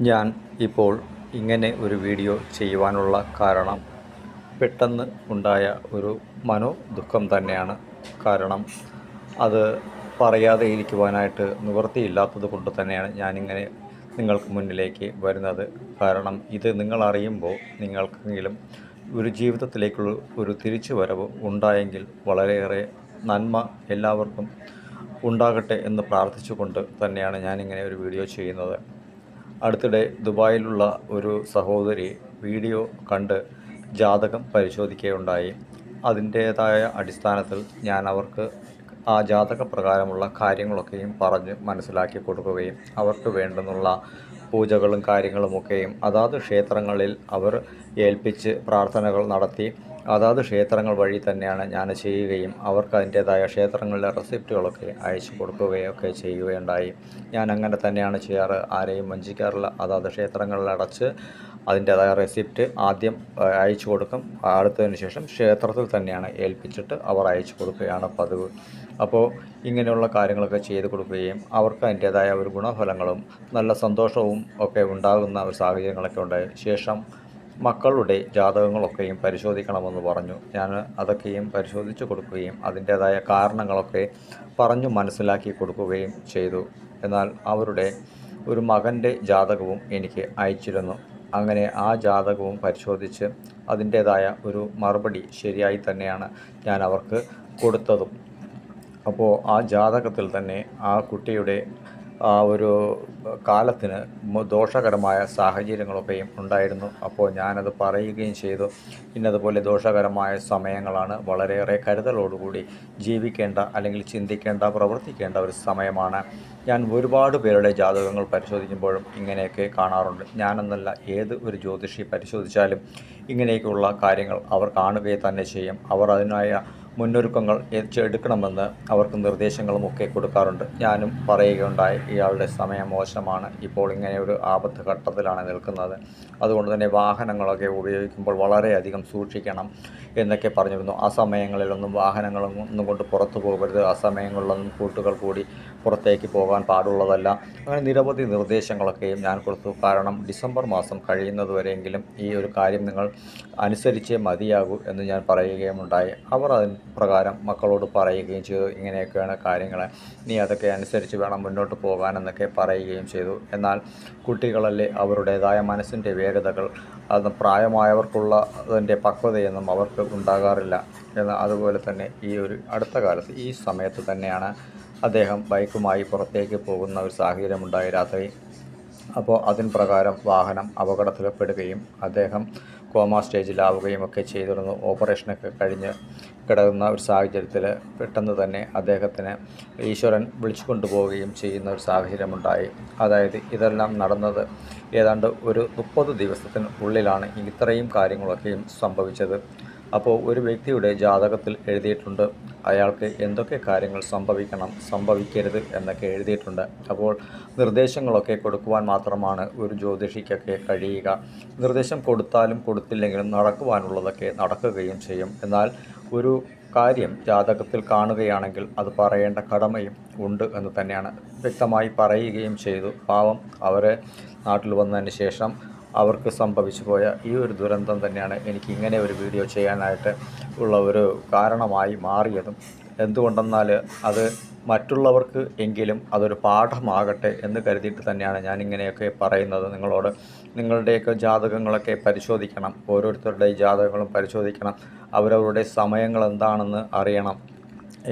ഞാൻ ഇപ്പോൾ ഇങ്ങനെ ഒരു വീഡിയോ ചെയ്യുവാനുള്ള കാരണം പെട്ടെന്ന് ഉണ്ടായ ഒരു മനോദുഃഖം തന്നെയാണ്. കാരണം അത് പറയാതെ ഇരിക്കുവാനായിട്ട് നിവൃത്തിയില്ലാത്തത് കൊണ്ട് തന്നെയാണ് ഞാനിങ്ങനെ നിങ്ങൾക്ക് മുന്നിലേക്ക് വരുന്നത്. കാരണം ഇത് നിങ്ങളറിയുമ്പോൾ നിങ്ങൾക്കെങ്കിലും ഒരു ജീവിതത്തിലേക്കുള്ള ഒരു തിരിച്ചു വരവ് ഉണ്ടായെങ്കിൽ വളരെയേറെ നന്മ എല്ലാവർക്കും ഉണ്ടാകട്ടെ എന്ന് പ്രാർത്ഥിച്ചുകൊണ്ട് തന്നെയാണ് ഞാനിങ്ങനെ ഒരു വീഡിയോ ചെയ്യുന്നത്. അടുത്തിടെ ദുബായിലുള്ള ഒരു സഹോദരി വീഡിയോ കണ്ട് ജാതകം പരിശോധിക്കുകയുണ്ടായി. അതിന്റേതായ അടിസ്ഥാനത്തിൽ ഞാൻ അവർക്ക് ആ ജാതക പ്രകാരമുള്ള കാര്യങ്ങളൊക്കെയും പറഞ്ഞ് മനസ്സിലാക്കി കൊടുക്കുകയും അവർക്ക് വേണ്ടുന്നുള്ള പൂജകളും കാര്യങ്ങളുമൊക്കെയും അതാത് ക്ഷേത്രങ്ങളിൽ അവർ ഏൽപ്പിച്ച് പ്രാർത്ഥനകൾ നടത്തി അതാത് ക്ഷേത്രങ്ങൾ വഴി തന്നെയാണ് ഞാൻ ചെയ്യുകയും അവർക്ക് അതിന്റേതായ ക്ഷേത്രങ്ങളിലെ റെസിപ്റ്റുകളൊക്കെ അയച്ചു കൊടുക്കുകയൊക്കെ ചെയ്യുകയുണ്ടായി. ഞാൻ അങ്ങനെ തന്നെയാണ് ചെയ്യാറ്. ആരെയും വഞ്ചിക്കാറില്ല. അതാത് ക്ഷേത്രങ്ങളിൽ അടച്ച് അതിന്റേതായ റെസിപ്റ്റ് ആദ്യം അയച്ചു കൊടുക്കും. അടുത്തതിന് ശേഷം ക്ഷേത്രത്തിൽ തന്നെയാണ് ഏൽപ്പിച്ചിട്ട് അവർ അയച്ചു കൊടുക്കുകയാണ് പതിവ്. അപ്പോൾ ഇങ്ങനെയുള്ള കാര്യങ്ങളൊക്കെ ചെയ്തു കൊടുക്കുകയും അവർക്ക് അതിന്റേതായ ഒരു ഗുണഫലങ്ങളും നല്ല സന്തോഷവും ഒക്കെ ഉണ്ടാകുന്ന ഒരു സാഹചര്യങ്ങളൊക്കെ ഉണ്ടായി. ശേഷം മക്കളുടെ ജാതകങ്ങളൊക്കെയും പരിശോധിക്കണമെന്ന് പറഞ്ഞു. ഞാൻ അതൊക്കെയും പരിശോധിച്ച് കൊടുക്കുകയും അതിന്റേതായ കാരണങ്ങളൊക്കെ പറഞ്ഞു മനസ്സിലാക്കി കൊടുക്കുകയും ചെയ്തു. എന്നാൽ അവരുടെ ഒരു മകന്റെ ജാതകവും എനിക്ക് അയച്ചിരുന്നു. അങ്ങനെ ആ ജാതകവും പരിശോധിച്ച് അതിന്റേതായ ഒരു മറുപടി ശരിയായി തന്നെയാണ് ഞാൻ അവർക്ക് കൊടുത്തതും. അപ്പോൾ ആ ജാതകത്തിൽ തന്നെ ആ കുട്ടിയുടെ ഒരു കാലത്തിന് ദോഷകരമായ സാഹചര്യങ്ങളൊക്കെയും ഉണ്ടായിരുന്നു. അപ്പോൾ ഞാനത് പറയുകയും ചെയ്തു. ഇന്നതുപോലെ ദോഷകരമായ സമയങ്ങളാണ് വളരെയേറെ കരുതലോടുകൂടി ജീവിക്കേണ്ട അല്ലെങ്കിൽ ചിന്തിക്കേണ്ട പ്രവർത്തിക്കേണ്ട ഒരു സമയമാണ്. ഞാൻ ഒരുപാട് പേരുടെ ജാതകങ്ങൾ പരിശോധിക്കുമ്പോഴും ഇങ്ങനെയൊക്കെ കാണാറുണ്ട്. ഞാനെന്നല്ല ഏത് ഒരു ജ്യോതിഷി പരിശോധിച്ചാലും ഇങ്ങനെയൊക്കെയുള്ള കാര്യങ്ങൾ അവർ കാണുകയെ തന്നെ ചെയ്യും. അവർ അതിനായ മുന്നൊരുക്കങ്ങൾ എടുക്കണമെന്ന് അവർക്ക് നിർദ്ദേശങ്ങളും ഒക്കെ കൊടുക്കാറുണ്ട്. ഞാനും പറയുകയുണ്ടായി ഇയാളുടെ സമയം മോശമാണ്. ഇപ്പോൾ ഇങ്ങനെ ഒരു ആപത്ത് ഘട്ടത്തിലാണ് നിൽക്കുന്നത്. അതുകൊണ്ട് തന്നെ വാഹനങ്ങളൊക്കെ ഉപയോഗിക്കുമ്പോൾ വളരെയധികം സൂക്ഷിക്കണം എന്നൊക്കെ പറഞ്ഞിരുന്നു. ആ സമയങ്ങളിലൊന്നും വാഹനങ്ങളൊന്നും കൊണ്ട് പുറത്തു പോകരുത്. ആ സമയങ്ങളിലൊന്നും കൂട്ടുകൾ കൂടി പുറത്തേക്ക് പോകാൻ പാടുള്ളതല്ല. അങ്ങനെ നിരവധി നിർദ്ദേശങ്ങളൊക്കെയും ഞാൻ കൊടുത്തു. കാരണം ഡിസംബർ മാസം കഴിയുന്നതുവരെയെങ്കിലും ഈ ഒരു കാര്യം നിങ്ങൾ അനുസരിച്ചേ മതിയാകൂ എന്ന് ഞാൻ പറയുകയും ഉണ്ടായി അവർ അതിന് പ്രകാരം മക്കളോട് പറയുകയും ചെയ്തു. ഇങ്ങനെയൊക്കെയാണ് കാര്യങ്ങൾ നീ അതൊക്കെ അനുസരിച്ച് വേണം മുന്നോട്ട് പോകാനെന്നൊക്കെ പറയുകയും ചെയ്തു. എന്നാൽ കുട്ടികളല്ലേ അവരുടേതായ മനസ്സിന്റെ വേഗതകൾ. അത് പ്രായമായവർക്കുള്ള അതിന്റെ പക്വതയൊന്നും അവർക്ക് ഉണ്ടാകാറില്ല. എന്ന് അതുപോലെ തന്നെ ഈ ഒരു അടുത്ത കാലത്ത് ഈ സമയത്ത് തന്നെയാണ് അദ്ദേഹം ബൈക്കുമായി പുറത്തേക്ക് പോകുന്ന ഒരു സാഹചര്യമുണ്ടായി രാത്രി. അപ്പോൾ അതിന് പ്രകാരം വാഹനം അപകടത്തിൽപ്പെടുകയും അദ്ദേഹം കോമ സ്റ്റേജിലാവുകയും ഒക്കെ ചെയ്തിരുന്നു. ഓപ്പറേഷനൊക്കെ കഴിഞ്ഞ് കിടക്കുന്ന ഒരു സാഹചര്യത്തിൽ പെട്ടെന്ന് തന്നെ അദ്ദേഹത്തിന് ഈശ്വരൻ വിളിച്ചു കൊണ്ടുപോവുകയും ചെയ്യുന്ന ഒരു സാഹചര്യമുണ്ടായി. അതായത് ഇതെല്ലാം നടന്നത് ഏതാണ്ട് ഒരു മുപ്പത് ദിവസത്തിന് ഉള്ളിലാണ് ഇത്രയും കാര്യങ്ങളൊക്കെയും സംഭവിച്ചത്. അപ്പോൾ ഒരു വ്യക്തിയുടെ ജാതകത്തിൽ എഴുതിയിട്ടുണ്ട്. അയാൾക്ക് എന്തൊക്കെ കാര്യങ്ങൾ സംഭവിക്കണം സംഭവിക്കരുത് എന്നൊക്കെ എഴുതിയിട്ടുണ്ട്. അപ്പോൾ നിർദ്ദേശങ്ങളൊക്കെ കൊടുക്കുവാൻ മാത്രമാണ് ഒരു ജ്യോതിഷിക്കൊക്കെ കഴിയുക. നിർദ്ദേശം കൊടുത്താലും കൊടുത്തില്ലെങ്കിലും നടക്കുവാനുള്ളതൊക്കെ നടക്കുകയും ചെയ്യും. എന്നാൽ ഒരു കാര്യം ജാതകത്തിൽ കാണുകയാണെങ്കിൽ അത് പറയേണ്ട കടമയും ഉണ്ട് എന്ന് തന്നെയാണ് വ്യക്തമായി പറയുകയും ചെയ്തു. പാവം അവരെ നാട്ടിൽ വന്നതിന് ശേഷം അവർക്ക് സംഭവിച്ചു പോയ ഈ ഒരു ദുരന്തം തന്നെയാണ് എനിക്ക് ഇങ്ങനെ ഒരു വീഡിയോ ചെയ്യാനായിട്ട് ഉള്ള ഒരു കാരണമായി മാറിയതും. എന്തുകൊണ്ടെന്നാൽ അത് മറ്റുള്ളവർക്ക് എങ്കിലും അതൊരു പാഠമാകട്ടെ എന്ന് കരുതിയിട്ട് തന്നെയാണ് ഞാൻ ഇങ്ങനെയൊക്കെ പറയുന്നത് നിങ്ങളോട്. നിങ്ങളുടെയൊക്കെ ജാതകങ്ങളൊക്കെ പരിശോധിക്കണം ഓരോരുത്തരുടെയും ജാതകങ്ങളും പരിശോധിക്കണം അവരവരുടെ സമയങ്ങൾ എന്താണെന്ന് അറിയണം.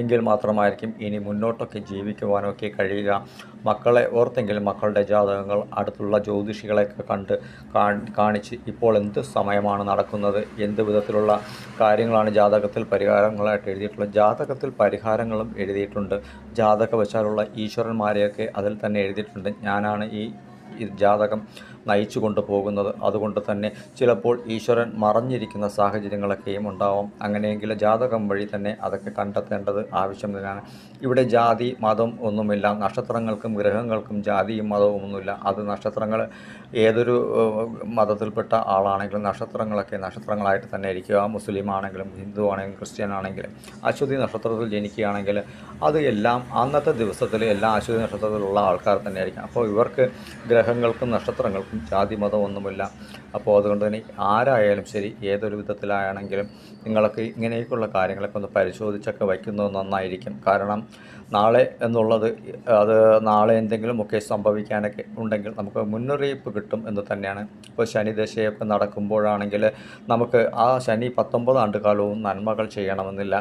എങ്കിൽ മാത്രമായിരിക്കും ഇനി മുന്നോട്ടൊക്കെ ജീവിക്കുവാനൊക്കെ കഴിയുക. മക്കളെ ഓർത്തെങ്കിലും മക്കളുടെ ജാതകങ്ങൾ അടുത്തുള്ള ജ്യോതിഷികളെയൊക്കെ കണ്ട് കാണിച്ച് ഇപ്പോൾ എന്ത് സമയമാണ് നടക്കുന്നത് എന്ത് വിധത്തിലുള്ള കാര്യങ്ങളാണ് ജാതകത്തിൽ പരിഹാരങ്ങളായിട്ട് എഴുതിയിട്ടുള്ളത് ജാതകത്തിൽ പരിഹാരങ്ങളും എഴുതിയിട്ടുണ്ട്. ജാതക വശാലുള്ള ഈശ്വരന്മാരെയൊക്കെ അതിൽ തന്നെ എഴുതിയിട്ടുണ്ട്. ഞാനാണ് ഈ ജാതകം നയിച്ചു കൊണ്ടുപോകുന്നത് അതുകൊണ്ട് തന്നെ ചിലപ്പോൾ ഈശ്വരൻ മറഞ്ഞിരിക്കുന്ന സാഹചര്യങ്ങളൊക്കെയും ഉണ്ടാവും. അങ്ങനെയെങ്കിൽ ജാതകം വഴി തന്നെ അതൊക്കെ കണ്ടെത്തേണ്ടത് ആവശ്യം തന്നെയാണ്. ഇവിടെ ജാതി മതം ഒന്നുമില്ല. നക്ഷത്രങ്ങൾക്കും ഗ്രഹങ്ങൾക്കും ജാതിയും മതവും ഒന്നുമില്ല. അത് നക്ഷത്രങ്ങൾ ഏതൊരു മതത്തിൽപ്പെട്ട ആളാണെങ്കിലും നക്ഷത്രങ്ങളൊക്കെ നക്ഷത്രങ്ങളായിട്ട് തന്നെ ഇരിക്കുക. മുസ്ലിം ആണെങ്കിലും ഹിന്ദു ആണെങ്കിലും ക്രിസ്ത്യൻ ആണെങ്കിലും അശ്വതി നക്ഷത്രത്തിൽ ജനിക്കുകയാണെങ്കിൽ അത് എല്ലാം അന്നത്തെ ദിവസത്തിൽ എല്ലാ അശ്വതി നക്ഷത്രത്തിലുള്ള ആൾക്കാർ തന്നെയായിരിക്കും. അപ്പോൾ ഇവർക്ക് ഗ്രഹ ഗ്രഹങ്ങൾക്കും നക്ഷത്രങ്ങൾക്കും ജാതി മതമൊന്നുമില്ല അപ്പോൾ അതുകൊണ്ട് തന്നെ ആരായാലും ശരി ഏതൊരു വിധത്തിലാണെങ്കിലും നിങ്ങളൊക്കെ ഇങ്ങനെയൊക്കെയുള്ള കാര്യങ്ങളൊക്കെ ഒന്ന് പരിശോധിച്ചൊക്കെ വയ്ക്കുന്നത് നന്നായിരിക്കും. കാരണം നാളെ എന്നുള്ളത് അത് നാളെ എന്തെങ്കിലുമൊക്കെ സംഭവിക്കാനൊക്കെ ഉണ്ടെങ്കിൽ നമുക്ക് മുന്നറിയിപ്പ് കിട്ടും എന്ന് തന്നെയാണ്. ഇപ്പോൾ ശനി ദശയൊക്കെ നടക്കുമ്പോഴാണെങ്കിൽ നമുക്ക് ആ ശനി പത്തൊമ്പത് ആണ്ടുകാലവും നന്മകൾ ചെയ്യണമെന്നില്ല.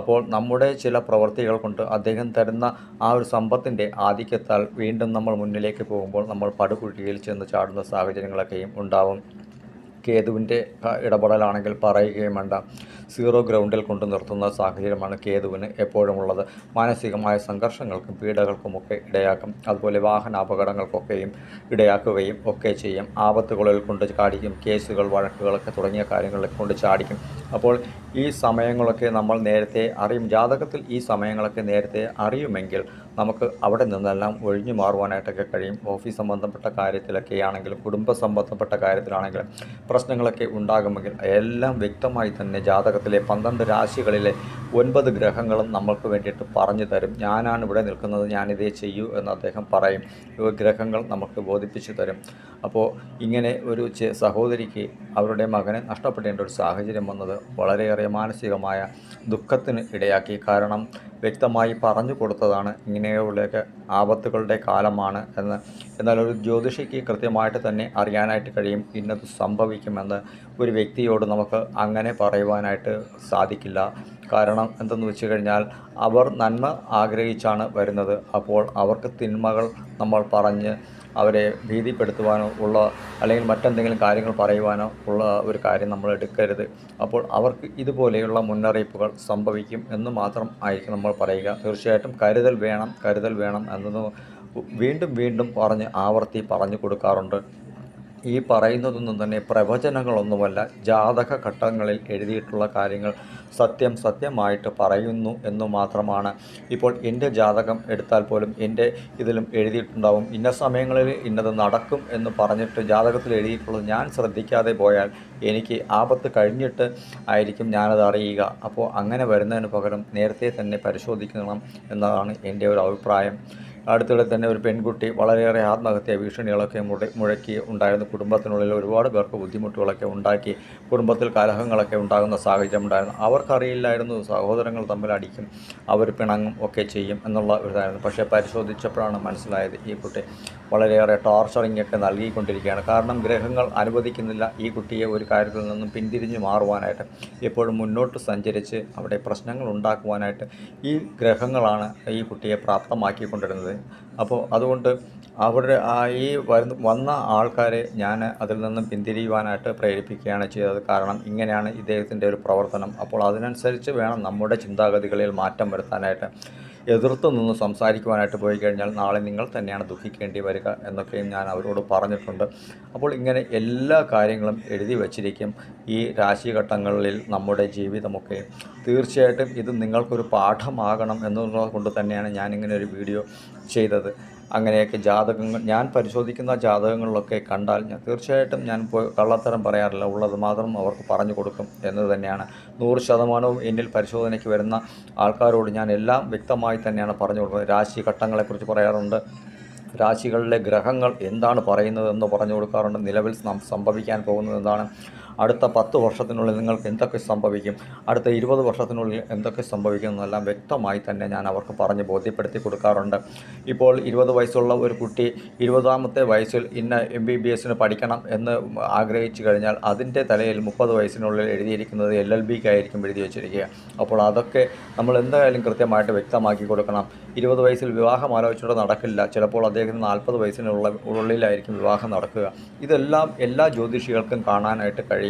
അപ്പോൾ നമ്മുടെ ചില പ്രവൃത്തികൾ കൊണ്ട് അദ്ദേഹം തരുന്ന ആ ഒരു സമ്പത്തിന്റെ ആധിക്യത്താൽ വീണ്ടും നമ്മൾ മുന്നിലേക്ക് പോകുമ്പോൾ നമ്മൾ പടുകുഴിയിൽ ചെന്ന് ചാടുന്ന സാഹചര്യങ്ങളൊക്കെയും ഉണ്ടാവും. കേതുവിന്റെ ഇടപെടലാണെങ്കിൽ പറയുകയും വേണ്ട. സീറോ ഗ്രൗണ്ടിൽ കൊണ്ടു നിർത്തുന്ന സാഹചര്യമാണ് കേതുവിന് എപ്പോഴും ഉള്ളത് മാനസികമായ സംഘർഷങ്ങൾക്കും പീഡകൾക്കുമൊക്കെ ഇടയാക്കും. അതുപോലെ വാഹന അപകടങ്ങൾക്കൊക്കെയും ഇടയാക്കുകയും ഒക്കെ ചെയ്യും. ആപത്തുകളിൽ കൊണ്ട് ചാടിക്കും കേസുകൾ വഴക്കുകളൊക്കെ തുടങ്ങിയ കാര്യങ്ങളിൽ കൊണ്ട് ചാടിക്കും. അപ്പോൾ ഈ സമയങ്ങളൊക്കെ നമ്മൾ നേരത്തെ അറിയും. ജാതകത്തിൽ ഈ സമയങ്ങളൊക്കെ നേരത്തെ അറിയുമെങ്കിൽ നമുക്ക് അവിടെ നിന്നെല്ലാം ഒഴിഞ്ഞു മാറുവാനായിട്ടൊക്കെ കഴിയും. ഓഫീസ് സംബന്ധപ്പെട്ട കാര്യത്തിലൊക്കെ ആണെങ്കിലും കുടുംബ സംബന്ധപ്പെട്ട കാര്യത്തിലാണെങ്കിലും പ്രശ്നങ്ങളൊക്കെ ഉണ്ടാകുമെങ്കിൽ എല്ലാം വ്യക്തമായി തന്നെ ജാതകത്തിലെ പന്ത്രണ്ട് രാശികളിലെ ഒൻപത് ഗ്രഹങ്ങളും നമ്മൾക്ക് വേണ്ടിയിട്ട് പറഞ്ഞു തരും. ഞാനാണ് ഇവിടെ നിൽക്കുന്നത് ഞാനിതേ ചെയ്യൂ എന്ന് അദ്ദേഹം പറയും. ഗ്രഹങ്ങൾ നമുക്ക് ബോധിപ്പിച്ചു തരും. അപ്പോൾ ഇങ്ങനെ ഒരു സഹോദരിക്ക് അവരുടെ മകനെ നഷ്ടപ്പെടേണ്ട ഒരു സാഹചര്യം വന്നത് വളരെയേറെ മാനസികമായ ദുഃഖത്തിന് ഇടയാക്കി. കാരണം വ്യക്തമായി പറഞ്ഞു കൊടുത്തതാണ് ഇങ്ങനെയുള്ളൊക്കെ ആപത്തുകളുടെ കാലമാണ് എന്ന്. എന്നാൽ ഒരു ജ്യോതിഷിക്ക് കൃത്യമായിട്ട് തന്നെ അറിയാനായിട്ട് കഴിയും ഇന്നത് സംഭവിക്കുമെന്ന് ഒരു വ്യക്തിയോട് നമുക്ക് അങ്ങനെ പറയുവാനായിട്ട് സാധിക്കില്ല. കാരണം എന്തെന്ന് വെച്ച് കഴിഞ്ഞാൽ അവർ നന്മ ആഗ്രഹിച്ചാണ് വരുന്നത്. അപ്പോൾ അവർക്ക് തിന്മകൾ നമ്മൾ പറഞ്ഞ് അവരെ ഭീതിപ്പെടുത്തുവാനോ ഉള്ള അല്ലെങ്കിൽ മറ്റെന്തെങ്കിലും കാര്യങ്ങൾ പറയുവാനോ ഉള്ള ഒരു കാര്യം നമ്മൾ എടുക്കരുത്. അപ്പോൾ അവർക്ക് ഇതുപോലെയുള്ള മുന്നറിയിപ്പുകൾ സംഭവിക്കും എന്ന് മാത്രം ആയിരിക്കും നമ്മൾ പറയുക. തീർച്ചയായിട്ടും കരുതൽ വേണം കരുതൽ വേണം എന്നത് വീണ്ടും വീണ്ടും പറഞ്ഞ് ആവർത്തി പറഞ്ഞു കൊടുക്കാറുണ്ട്. ഈ പറയുന്നതൊന്നും തന്നെ പ്രവചനങ്ങളൊന്നുമല്ല ജാതക ഘട്ടങ്ങളിൽ എഴുതിയിട്ടുള്ള കാര്യങ്ങൾ സത്യം സത്യമായിട്ട് പറയുന്നു എന്ന് മാത്രമാണ്. ഇപ്പോൾ എന്റെ ജാതകം എടുത്താൽ പോലും എന്റെ ഇതിലും എഴുതിയിട്ടുണ്ടാവും. ഇന്ന സമയങ്ങളിൽ ഇന്നത് നടക്കും എന്ന് പറഞ്ഞിട്ട് ജാതകത്തിൽ എഴുതിയിട്ടുള്ളത് ഞാൻ ശ്രദ്ധിക്കാതെ പോയാൽ എനിക്ക് ആപത്ത് കഴിഞ്ഞിട്ട് ആയിരിക്കും ഞാനത് അറിയുക. അപ്പോൾ അങ്ങനെ വരുന്നതിന് പകരം നേരത്തെ തന്നെ പരിശോധിക്കണം എന്നതാണ് എന്റെ ഒരു അഭിപ്രായം. അടുത്തിടെ തന്നെ ഒരു പെൺകുട്ടി വളരെയേറെ ആത്മഹത്യാ ഭീഷണികളൊക്കെ മുട മുഴക്കി ഉണ്ടായിരുന്നു. കുടുംബത്തിനുള്ളിൽ ഒരുപാട് പേർക്ക് ബുദ്ധിമുട്ടുകളൊക്കെ ഉണ്ടാക്കി. കുടുംബത്തിൽ കലഹങ്ങളൊക്കെ ഉണ്ടാകുന്ന സാഹചര്യം ഉണ്ടായിരുന്നു. അവർക്കറിയില്ലായിരുന്നു സഹോദരങ്ങൾ തമ്മിൽ അടിക്കും അവർ പിണങ്ങും ഒക്കെ ചെയ്യും എന്നുള്ള ഒരിതായിരുന്നു. പക്ഷേ പരിശോധിച്ചപ്പോഴാണ് മനസ്സിലായത് ഈ കുട്ടി വളരെയേറെ ടോർച്ചറിങ് ഒക്കെ നൽകിക്കൊണ്ടിരിക്കുകയാണ്. കാരണം ഗ്രഹങ്ങൾ അനുവദിക്കുന്നില്ല ഈ കുട്ടിയെ ഒരു കാര്യത്തിൽ നിന്നും പിന്തിരിഞ്ഞ് മാറുവാനായിട്ട്. എപ്പോഴും മുന്നോട്ട് സഞ്ചരിച്ച് അവിടെ പ്രശ്നങ്ങൾ ഉണ്ടാക്കുവാനായിട്ട് ഈ ഗ്രഹങ്ങളാണ് ഈ കുട്ടിയെ പ്രാപ്തമാക്കിക്കൊണ്ടിരുന്നത്. അപ്പോൾ അതുകൊണ്ട് അവരുടെ ആ ഈ വരുന്ന വന്ന ആൾക്കാരെ ഞാൻ അതിൽ നിന്നും പിന്തിരിയുവാനായിട്ട് പ്രേരിപ്പിക്കുകയാണ് ചെയ്തത്. കാരണം ഇങ്ങനെയാണ് ഇദ്ദേഹത്തിന്റെ ഒരു പ്രവർത്തനം. അപ്പോൾ അതിനനുസരിച്ച് വേണം നമ്മുടെ ചിന്താഗതികളിൽ മാറ്റം വരുത്താനായിട്ട്. എതിർത്ത് നിന്ന് സംസാരിക്കുവാനായിട്ട് പോയി കഴിഞ്ഞാൽ നാളെ നിങ്ങൾ തന്നെയാണ് ദുഃഖിക്കേണ്ടി വരിക എന്നൊക്കെയും ഞാൻ അവരോട് പറഞ്ഞിട്ടുണ്ട്. അപ്പോൾ ഇങ്ങനെ എല്ലാ കാര്യങ്ങളും എഴുതി വച്ചിരിക്കും ഈ രാശിഘട്ടങ്ങളിൽ നമ്മുടെ ജീവിതമൊക്കെ. തീർച്ചയായിട്ടും ഇത് നിങ്ങൾക്കൊരു പാഠമാകണം എന്നുള്ളത് കൊണ്ട് തന്നെയാണ് ഞാനിങ്ങനെ ഒരു വീഡിയോ ചെയ്തത്. അങ്ങനെയൊക്കെ ജാതകങ്ങൾ ഞാൻ പരിശോധിക്കുന്ന ജാതകങ്ങളിലൊക്കെ കണ്ടാൽ ഞാൻ തീർച്ചയായിട്ടും ഞാൻ കള്ളത്തരം പറയാറില്ല. ഉള്ളത് മാത്രം അവർക്ക് പറഞ്ഞു കൊടുക്കും എന്ന് തന്നെയാണ്. നൂറ് ശതമാനവും എന്നിൽ പരിശോധനയ്ക്ക് വരുന്ന ആൾക്കാരോട് ഞാൻ എല്ലാം വ്യക്തമായി തന്നെയാണ് പറഞ്ഞു കൊടുക്കുന്നത്. രാശി ഘട്ടങ്ങളെക്കുറിച്ച് പറയാറുണ്ട്. രാശികളിലെ ഗ്രഹങ്ങൾ എന്താണ് പറയുന്നതെന്ന് പറഞ്ഞു കൊടുക്കാറുണ്ട്. നിലവിൽ സംഭവിക്കാൻ പോകുന്നത് എന്താണ്? അടുത്ത പത്ത് വർഷത്തിനുള്ളിൽ നിങ്ങൾക്ക് എന്തൊക്കെ സംഭവിക്കും? അടുത്ത ഇരുപത് വർഷത്തിനുള്ളിൽ എന്തൊക്കെ സംഭവിക്കും എന്നെല്ലാം വ്യക്തമായി തന്നെ ഞാൻ അവർക്ക് പറഞ്ഞ് ബോധ്യപ്പെടുത്തി കൊടുക്കാറുണ്ട്. ഇപ്പോൾ ഇരുപത് വയസ്സുള്ള ഒരു കുട്ടി ഇരുപതാമത്തെ വയസ്സിൽ ഇന്ന എം ബി ബി എസിന് പഠിക്കണം എന്ന് ആഗ്രഹിച്ചു കഴിഞ്ഞാൽ അതിന്റെ തലയിൽ മുപ്പത് വയസ്സിനുള്ളിൽ എഴുതിയിരിക്കുന്നത് എൽ എൽ ബിക്കായിരിക്കും എഴുതി വെച്ചിരിക്കുക. അപ്പോൾ അതൊക്കെ നമ്മൾ എന്തായാലും കൃത്യമായിട്ട് വ്യക്തമാക്കി കൊടുക്കണം. ഇരുപത് വയസ്സിൽ വിവാഹം ആലോചിച്ചിട്ട് നടക്കില്ല. ചിലപ്പോൾ അദ്ദേഹത്തിന് നാൽപ്പത് വയസ്സിനുള്ള ഉള്ളിലായിരിക്കും വിവാഹം നടക്കുക. ഇതെല്ലാം എല്ലാ ജ്യോതിഷികൾക്കും കാണാനായിട്ട് കഴിയും.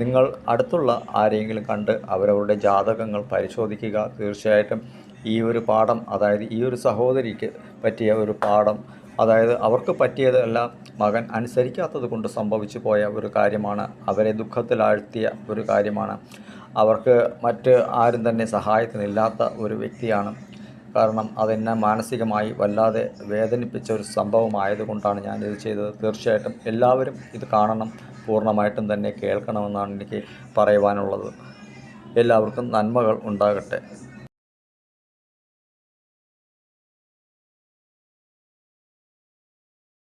നിങ്ങൾ അടുത്തുള്ള ആരെങ്കിലും കണ്ട് അവരവരുടെ ജാതകങ്ങൾ പരിശോധിക്കുക. തീർച്ചയായിട്ടും ഈ ഒരു പാഠം അതായത് ഈ ഒരു സഹോദരിക്ക് പറ്റിയ ഒരു പാഠം അതായത് അവർക്ക് പറ്റിയതെല്ലാം മകൻ അനുസരിക്കാത്തത് കൊണ്ട് സംഭവിച്ചു പോയ ഒരു കാര്യമാണ്. അവരെ ദുഃഖത്തിലാഴ്ത്തിയ ഒരു കാര്യമാണ്. അവർക്ക് മറ്റ് ആരും തന്നെ സഹായത്തിനില്ലാത്ത ഒരു വ്യക്തിയാണ്. കാരണം അതെന്നെ മാനസികമായി വല്ലാതെ വേദനിപ്പിച്ച ഒരു സംഭവമായതുകൊണ്ടാണ് ഞാനിത് ചെയ്തത്. തീർച്ചയായിട്ടും എല്ലാവരും ഇത് കാണണം. പൂർണമായിട്ടും തന്നെ കേൾക്കണമെന്നാണ് എനിക്ക് പറയുവാനുള്ളത്. എല്ലാവർക്കും നന്മകൾ ഉണ്ടാകട്ടെ.